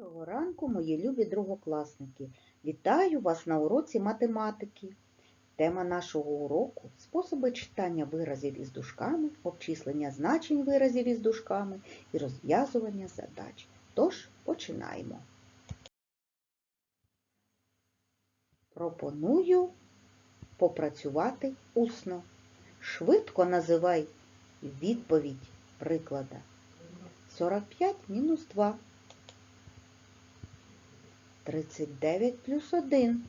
Доброго ранку, мої любі другокласники! Вітаю вас на уроці математики. Тема нашого уроку способи читання виразів із дужками, обчислення значень виразів із дужками і розв'язування задач. Тож починаємо. Пропоную попрацювати усно. Швидко називай відповідь приклада. 45 мінус 2. 39 плюс 1.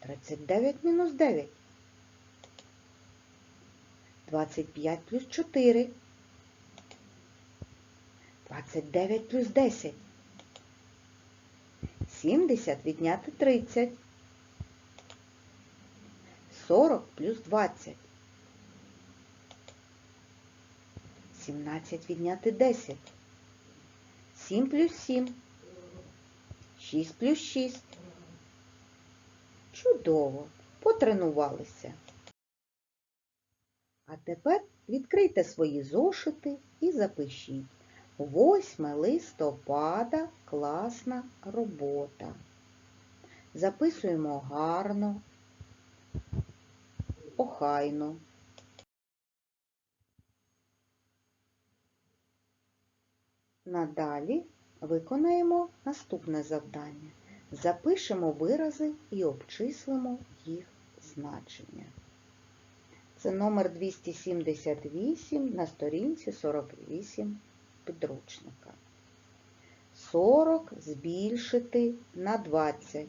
39 мінус 9. 25 плюс 4. 29 плюс 10. 70 відняти 30. 40 плюс 20. 17 відняти 10. 7 плюс 7. 6 плюс 6. Чудово! Потренувалися. А тепер відкрийте свої зошити і запишіть. 8 листопада класна робота. Записуємо гарно, охайно. Надалі виконаємо наступне завдання. Запишемо вирази і обчислимо їх значення. Це номер 278 на сторінці 48 підручника. 40 збільшити на 20.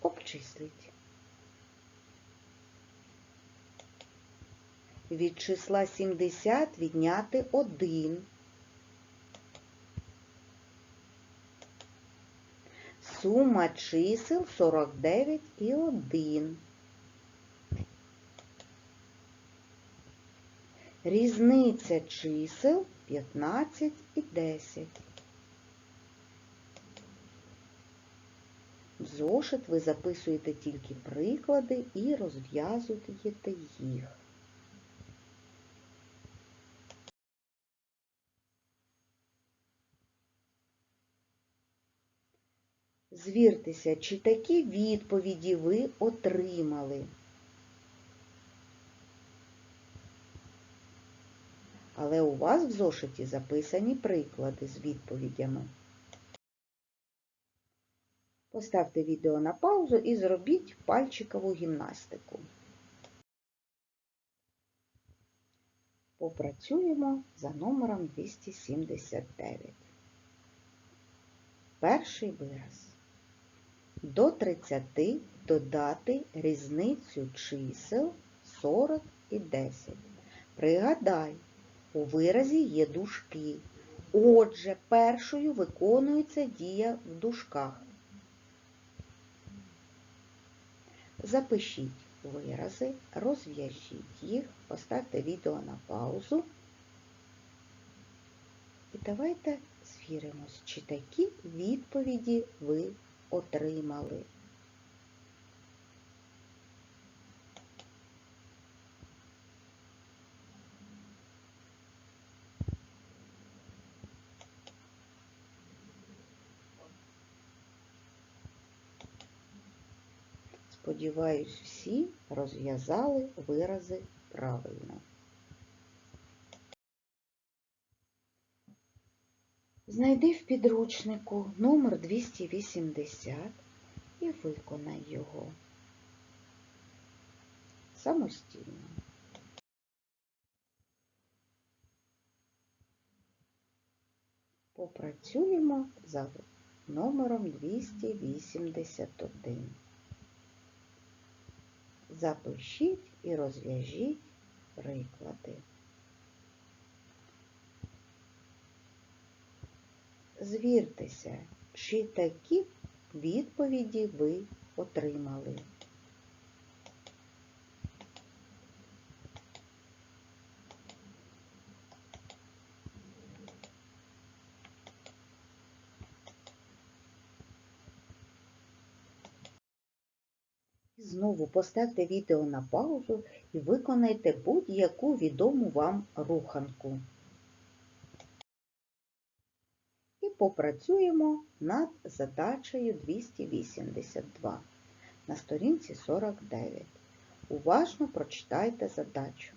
Обчисліть. Від числа 70 відняти 1. Сума чисел 49 і 1. Різниця чисел 15 і 10. В зошит ви записуєте тільки приклади і розв'язуєте їх. Звіртеся, чи такі відповіді ви отримали. Але у вас в зошиті записані приклади з відповідями. Поставте відео на паузу і зробіть пальчикову гімнастику. Попрацюємо за номером 279. Перший вираз. До 30 додати різницю чисел 40 і 10. Пригадай, у виразі є дужки. Отже, першою виконується дія в дужках. Запишіть вирази, розв'яжіть їх, поставте відео на паузу. І давайте звіримось, чи такі відповіді ви отримали. Сподіваюсь, всі розв'язали вирази правильно. Знайди в підручнику номер 280 і виконай його самостійно. Попрацюємо за номером 281. Запишіть і розв'яжіть приклади. Звіртеся, чи такі відповіді ви отримали. Знову поставте відео на паузу і виконайте будь-яку відому вам руханку. І попрацюємо над задачею 282 на сторінці 49. Уважно прочитайте задачу.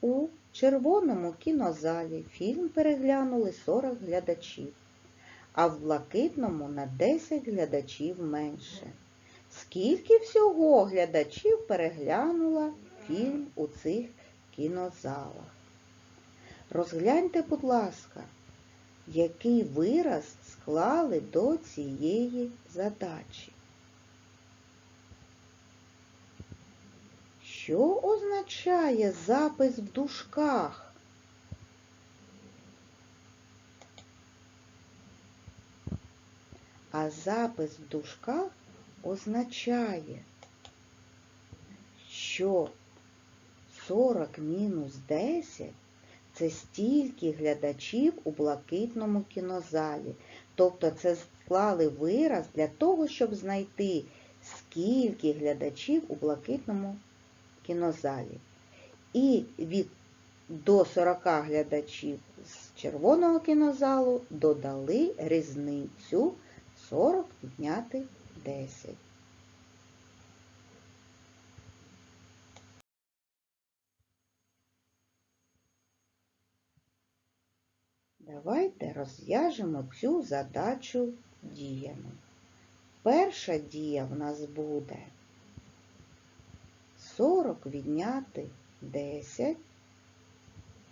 У червоному кінозалі фільм переглянули 40 глядачів, а в блакитному на 10 глядачів менше. Скільки всього глядачів переглянула фільм у цих кінозалах? Розгляньте, будь ласка, який вираз склали до цієї задачі. Що означає запис в дужках? А запис в дужках означає, що 40 мінус 10 це стільки глядачів у блакитному кінозалі. Тобто це склали вираз для того, щоб знайти, скільки глядачів у блакитному кінозалі. І від до 40 глядачів з червоного кінозалу додали різницю 40 підняти 10. Давайте розв'яжемо цю задачу діями. Перша дія в нас буде 40 відняти 10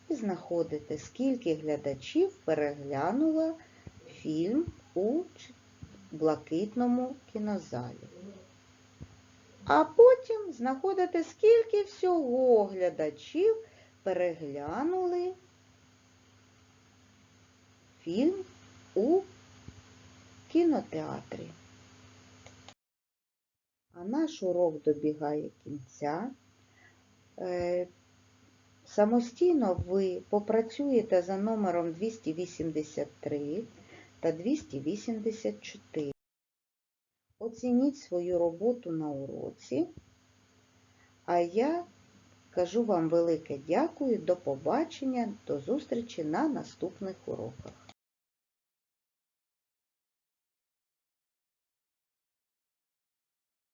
і знаходити, скільки глядачів переглянула фільм у блакитному кінозалі. А потім знаходити, скільки всього глядачів переглянули фільм у кінотеатрі. А наш урок добігає кінця. Е, Самостійно ви попрацюєте за номером 283 та 284. Оцініть свою роботу на уроці. А я кажу вам велике дякую, до побачення, до зустрічі на наступних уроках.